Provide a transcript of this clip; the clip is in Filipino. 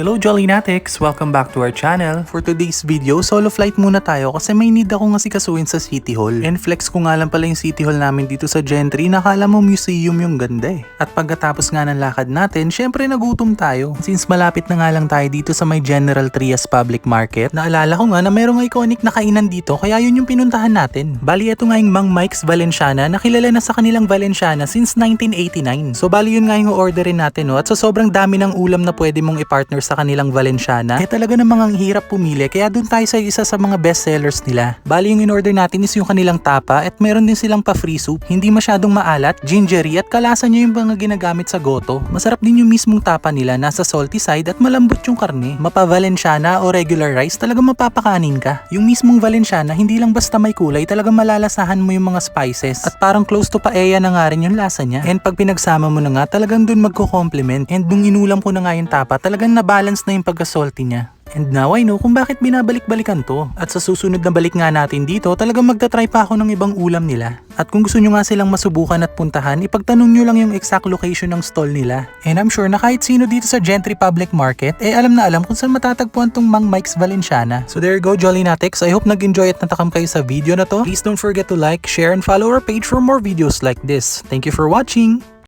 Hello Jolly! Welcome back to our channel. For today's video, solo flight muna tayo kasi may need akong asikasuin sa City Hall. And flex ko nga lang pala yung City Hall namin dito sa Gentry, nakala mo museum yung ganda eh. At pagkatapos nga ng lakad natin, syempre nagutom tayo. Since malapit na nga lang tayo dito sa may General Trias Public Market, naalala ko nga na merong iconic na kainan dito kaya yun yung pinuntahan natin. Bali ito nga yung Mang Mike's Valenciana na kilala na sa kanilang Valenciana since 1989. So bali yun nga yung orderin natin no at sa sobrang dami ng ulam na pwede mong i-partner sa kanilang Valenciana, eh talaga namang ang hirap pumili kaya dun tayo sa isa sa mga best sellers nila. Bali yung in-order natin is yung kanilang tapa at meron din silang pa free soup. Hindi masyadong maalat, gingery at kalasa niya yung mga ginagamit sa goto. Masarap din yung mismong tapa nila, nasa salty side at malambot yung karne. Mapa Valenciana o regular rice, talagang mapapakanin ka. Yung mismong Valenciana, hindi lang basta may kulay, talagang malalasahan mo yung mga spices. At parang close to paella na nga rin yung lasa niya. And pag pinagsama mo na nga, talagang dun magko-complement. And nung inulam ko na nga yung tapa, talagang nabalance na yung pagka-salty niya. And now I know kung bakit binabalik-balikan to. At sa susunod na balik nga natin dito, talagang magta-try pa ako ng ibang ulam nila. At kung gusto nyo nga silang masubukan at puntahan, ipagtanong nyo lang yung exact location ng stall nila. And I'm sure na kahit sino dito sa Gentry Public Market, eh alam na alam kung saan matatagpuan tong Mang Mike's Valenciana. So there you go Jolly Natics, I hope nag-enjoy at natakam kayo sa video na to. Please don't forget to like, share, and follow our page for more videos like this. Thank you for watching!